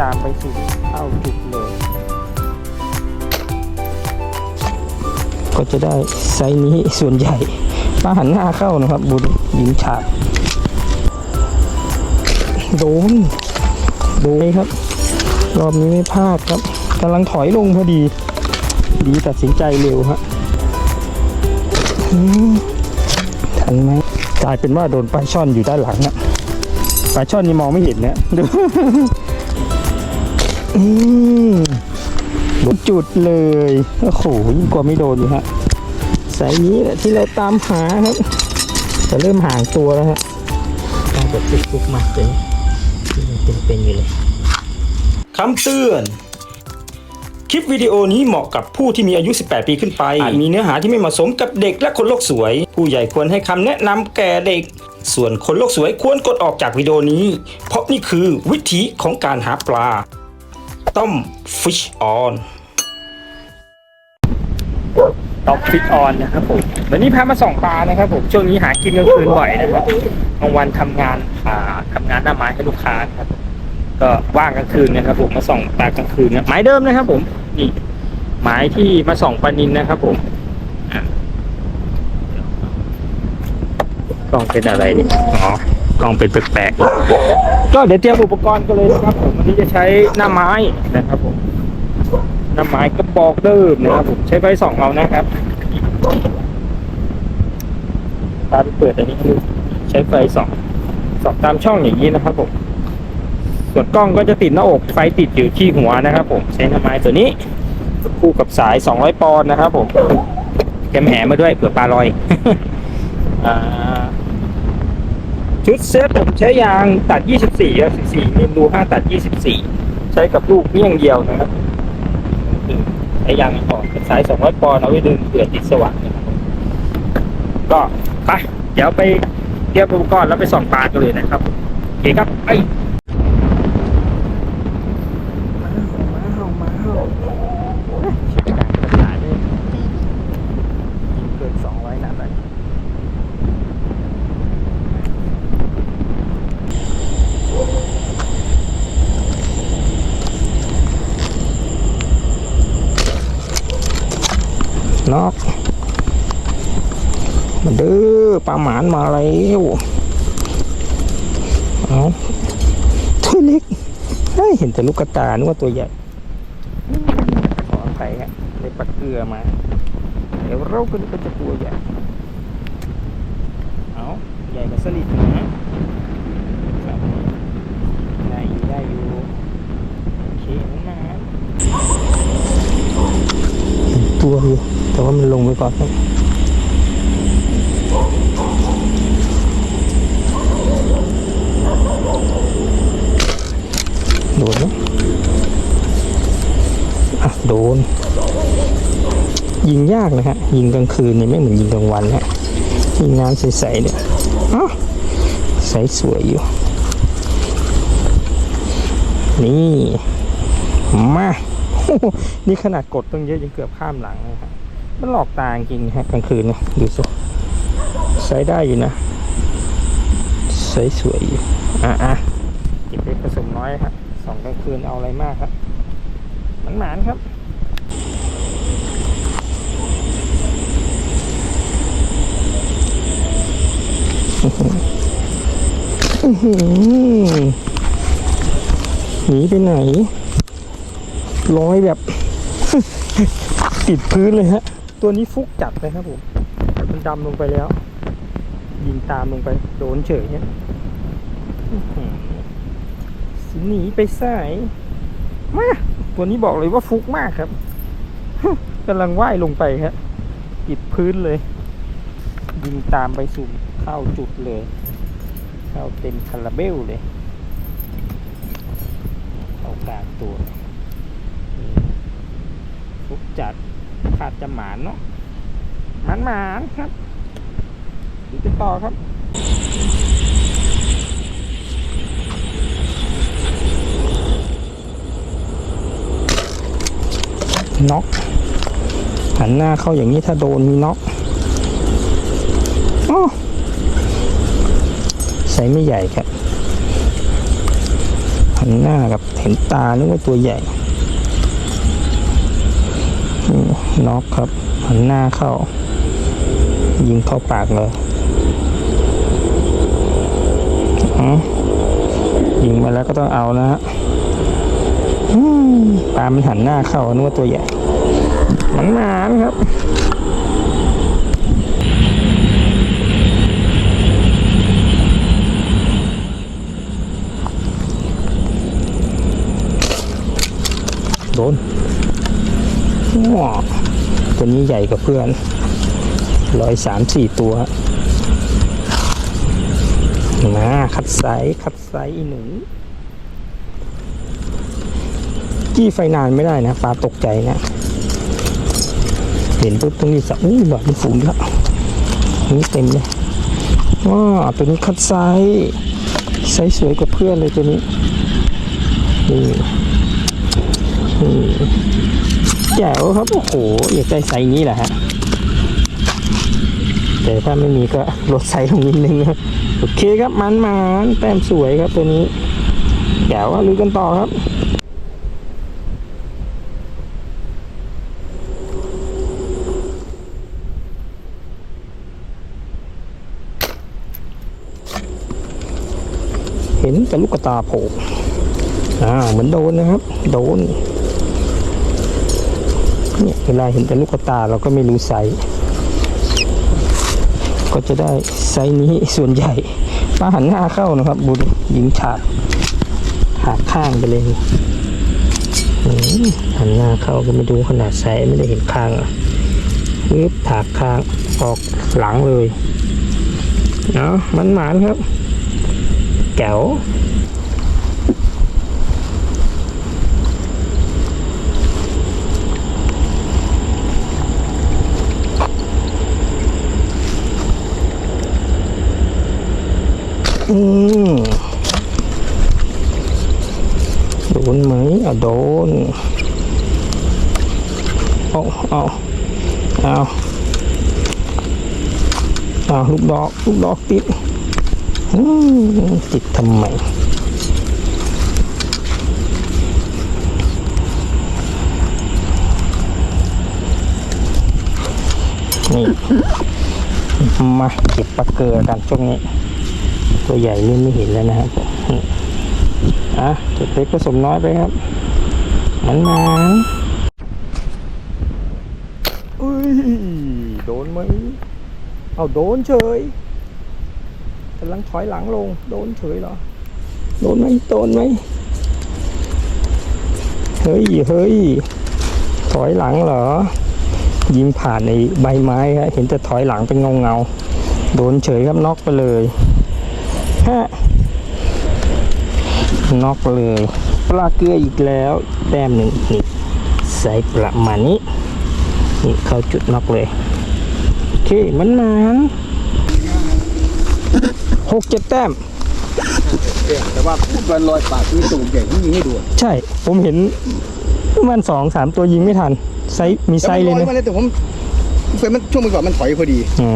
ตามไปสู่เข้าจุดเลย ก็จะได้ไซส์นี้ส่วนใหญ่ป้าหันหน้าเข้านะครับ บุญยิงฉากโดนโดนครับ รอบนี้ไม่พลาดครับกำลังถอยลงพอดี ดีตัดสินใจเร็วฮะทันไหม กลายเป็นว่าโดนปลาช่อนอยู่ด้านหลังอะปลาช่อนนี่มองไม่เห็นนะดูอืมโดนจุดเลยโอ้โหยิ่งกว่าไม่โดนอยู่ฮะสายนี้แหละที่เราตามหาครับจะเริ่มห่างตัวแล้วฮะน่าจะฟุกๆมากเลยยังเป็นๆอยู่เลยคำเตือน คลิปวิดีโอนี้เหมาะกับผู้ที่มีอายุ 18 ปีขึ้นไป อาจมีเนื้อหาที่ไม่เหมาะสมกับเด็กและคนโลกสวย ผู้ใหญ่ควรให้คำแนะนำแก่เด็ก ส่วนคนโลกสวยควรกดออกจากวิดีโอนี้ เพราะนี่คือวิธีของการหาปลา ต้ม fish on ต็อกฟิตออนนะครับผมวันนี้พามาส่องปลานะครับผมช่วงนี้หากินกลางคืนบ่อยนะครับกลางวันทำงานอ่าทำงานหน้าไม้ให้ลูกค้าครับ ก็ว่างกลางคืนนะครับผมมาส่องปลากลางคืนนะไม้เดิมนะครับผม นี่ไม้ที่มาส่องปลานินนะครับผมอะกล้องเป็นอะไรนี่อ๋อกล้องเป็นแปลกๆก็เดี๋ยวเตรียมอุปกรณ์กันเลยนะครับผมวันนี้จะใช้หน้าไม้นะครับผมหน้าไม้กระบอกเดิมนะครับผมใช้ไฟส่องเอานะครับตาไปเปิดอันนี้ให้ดูใช้ไฟส่องส่องตามช่องอย่างนี้นะครับผม ส่วนกล้องก็จะติดหน้าอกไฟติดอยู่ที่หัวนะครับ ผมใช้น้ำไม้ตัวนี้คู่กับสาย 200 ปอนด์นะครับ ผมแกมแหมาด้วยเผื่อปลาลอยอชุดเซตผมใช้ยางตัด 24ครับ14มิลรู5ตัด 24 ใช้กับลูกเมี่ยงเดียวนะครับใช้ยางออกสาย 200 ปอนด์เอาไว้ดึงเผื่อติดสว่างก็ไปเดี๋ยวไปเตรียมอุปกรณ์แล้วไปส่องปลากันเลยนะครับโอเคครับไป มาเห่ามาเห่าชิบกลางกระจายเลยยิงเกินสองร้อยนัดเลย นอกมาเด้อปลาหมานมาแล้วเอาตัวเล็กเฮ้ยเห็นแต่ลูกกระตานึกว่าตัวใหญ่ขอไปฮะได้ปลาเกลือมา เดี๋ยวเราก็กว่าจะตัวใหญ่เอาใหญ่กว่าสลิดนะได้อยู่ได้อยู่โอเคนะัวอยู่ แต่ว่ามันลงไปก่อนครับโดนไหมอะโดน ยิงยากนะฮะ ยิงกลางคืนเนี่ยไม่เหมือนยิงกลางวันฮะยิงน้ำใสๆเนี่ยอ้าวใสสวยอยู่ นี่ มา นี่ขนาดกดตั้งเยอะยังเกือบข้ามหลังเลยครับมันหลอกตาจริงฮะกลางคืนเนี่ยดูสิใช้ได้อยู่นะใสสวยอยู่อะอะเก็บเล็กผสมน้อยครับสองกลางคืนเอาอะไรมากครับมันหมานครับอือหือหนีไปไหน ลอยแบบ ติดพื้นเลยฮะ ตัวนี้ฟุกจัดเลยครับผม มันดำลงไปแล้ว ยิงตามลงไป โดนเฉยเนี่ยหนีไปสายมาตัวนี้บอกเลยว่าฟุกมากครับกำลังว่ายลงไปครับติดพื้นเลย ยิงตามไปสู่เข้าจุดเลย เข้าเต็มคาราเบลเลยเข้ากลางตัว จัดขาดจะหมานเนาะหมานหมานครับดูกันต่อครับน็อกหันหน้าเข้าอย่างนี้ถ้าโดนมีน็อกอ้อซส์ไม่ใหญ่ครับ หันหน้ากับเห็นตานึกว่าตัวใหญ่ น็อกครับ หันหน้าเข้า ยิงเข้าปากเลยยิงมาแล้วก็ต้องเอานะฮะปลามันหันหน้าเข้านึกว่าตัวใหญ่มันหมานครับโดนว้า ตัวนี้ใหญ่กว่าเพื่อนร้อยสามสี่ตัว มาคัดไซส์คัดไซส์อีหนูกี้ไฟนานไม่ได้นะปลาตกใจนะ เห็นปุ๊บตรงนี้สะอู้แบบเป็นฝูงแล้วนี่เต็มเลยว้าตัวนี้คัดไซส์ไซส์สวยกว่าเพื่อนเลยตัวนี้นี่นี่ แจ๋วครับโอ้โหอยากได้ไซส์นี้แหละฮะแต่ถ้าไม่มีก็ลดไซส์ลงนิดนึงโอเคครับมันมันแต้มสวยครับตัวนี้แจ๋วลุยกันต่อครับเห็นแต่ลูกกระตาโผล่อ่าเหมือนโดนนะครับ โดน เนี่ยเวลาเห็นแต่ลูกตาเราก็ไม่รู้ไซส์ก็จะได้ไซส์นี้ส่วนใหญ่ปลาหันหน้าเข้านะครับบุญยิงฉากฉากข้างไปเลยหันหน้าเข้าก็ไม่ดูขนาดไซส์ไม่ได้เห็นข้างอะปึ๊บถากข้างออกหลังเลยเนาะมันหมานครับแก้ว อืมโดนไหมอะโดนเอาเอาเอาเอาลูกดอกลูกดอกติดติดทำไมนี่มาเก็บปลาเกลือกันช่วงนี้ ตัวใหญ่เล่นไม่เห็นแล้วนะครับนี่อะเก็บเล็กผสมน้อยไปครับ มันมาอุ้ยโดนไหมเอาโดนเฉยกำลังถอยหลังลง โดนเฉยเหรอ โดนไหมโดนไหมเฮ้ยเฮ้ยถอยหลังเหรอ ยิงผ่านในใบไม้ครับเห็นแต่ถอยหลังเป็นเงาเงาๆโดนเฉยครับน็อกไปเลย ฮะน็อกเลย ปลาเกลืออีกแล้วแต้มหนึ่งนี่ใส่ประมาณนี้ นี่เข้าจุดน็อกเลย โอเคมันมันหกเจ็ดแต้ม แต่ว่าพูดวันลอยปากนี่ตูดใหญ่ที่ยิงให้ดูใช่ ผมเห็นประมันสองสามตัวยิงไม่ทัน ไซส์มีไซส์เลยแต่นะมันลอยมาเลยแต่ผมเฟรมมันช่วงมันก่อนมันถอยพอดีอ๋อ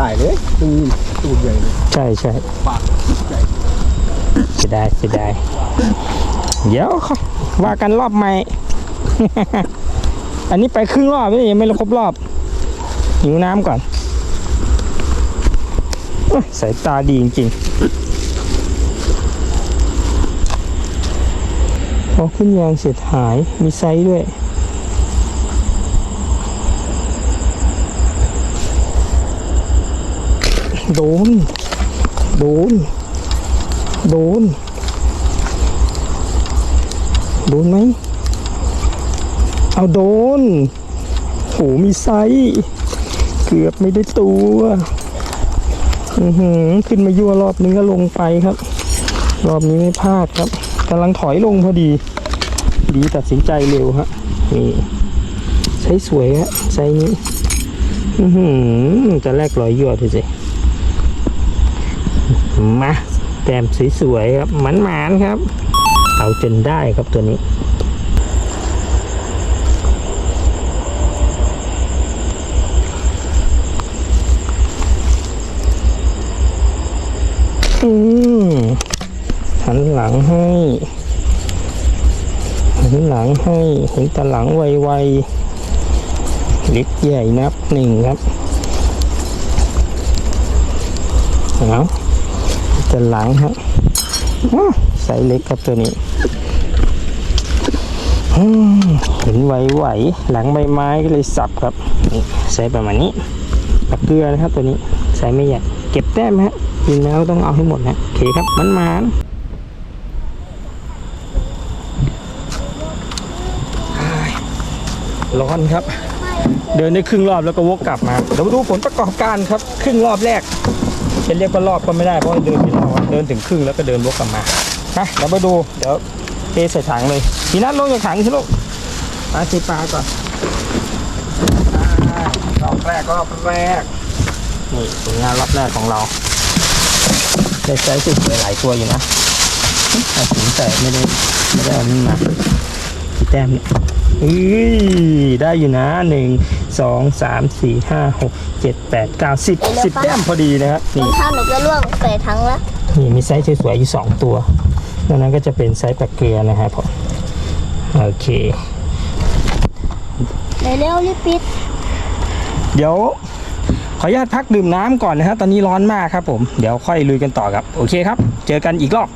ตายเลยตูด ตูดใหญ่เลยใช่ใช่ปากใหญ่เสียดายเสียดายเดี๋ยวค่อยว่ากันรอบใหม่ อันนี้ไปครึ่งรอบนี่ยังไม่ครบรอบหิวน้ำก่อนโอ้ยสายตาดีจริงๆพอขึ้นยางเสร็จหายมีไซส์ด้วย โดน โดน โดน โดนไหม เอาโดน โห มีไซส์เกือบไม่ได้ตัว อือหือ ขึ้นมายั่วรอบนึงก็ลงไปครับ รอบนี้ไม่พลาดครับกำลังถอยลงพอดี ดีตัดสินใจเร็วฮะ นี่ไซส์สวยฮะไซส์นี้ อือหือ จะแลกรอยยั่วดูสิ มาแต้มสวยๆครับหมันๆครับ เอาจนได้ครับตัวนี้ อืมหันหลังให้หันหลังให้เห็นแตหลังไวๆเล็กใหญ่นับหนึ่งครับเอา แต่หลังฮะอ้าวไซส์เล็กครับตัวนี้เห็นไหวๆหลังใบไม้ก็เลยสับครับนี่ไซส์ประมาณนี้ตะเกลือนะครับตัวนี้ไซส์ไม่ใหญ่เก็บแต้มฮะกินแล้วต้องเอาให้หมดนะโอเคครับมันมานร้อนครับ เดินได้ครึ่งรอบแล้วก็วกกลับมาเดี๋ยวมาดูผลประกอบการครับ ครึ่งรอบแรก จะเรียกว่ารอบก็ไม่ได้เพราะว่าเดินผิดรอบอะเดินถึงครึ่งแล้วก็เดินวกกลับมาไปเดี๋ยวมาดูเดี๋ยวเทใส่ถังเลยทีนัดลงจากถังสิลูกปลาสีปลาก่อนอ่ารอบแรกรอบแรกนี่ผลงานรอบแรกของเราได้ใช้สุดหลายตัวอยู่นะแต่ถึงแต่ไม่ได้ไม่ได้เอานี่มากี่แต้มเนี่ยอุ้ยได้อยู่นะหนึ่ง สองสามสี่ห้าหกเจ็ดแปดเก้าสิบสิบแต้มพอดีนะครับรอนี่งเท้าหนูก็ล่วงใส่ถังแล้วนี่มีไซส์สวยๆอยู่สองตัวนอกนั้นก็จะเป็นไซส์ปลาเกลือนะครับผมโอเคเร็วๆรีบปิด เดี๋ยวขออนุญาตพักดื่มน้ำก่อนนะฮะตอนนี้ร้อนมากครับผม เดี๋ยวค่อยลุยกันต่อครับ โอเคครับ เจอกันอีกรอบ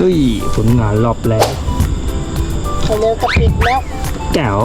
ด้วยผลงานรอบแรกเร็วๆก็ปิดแล้วแจ๋ว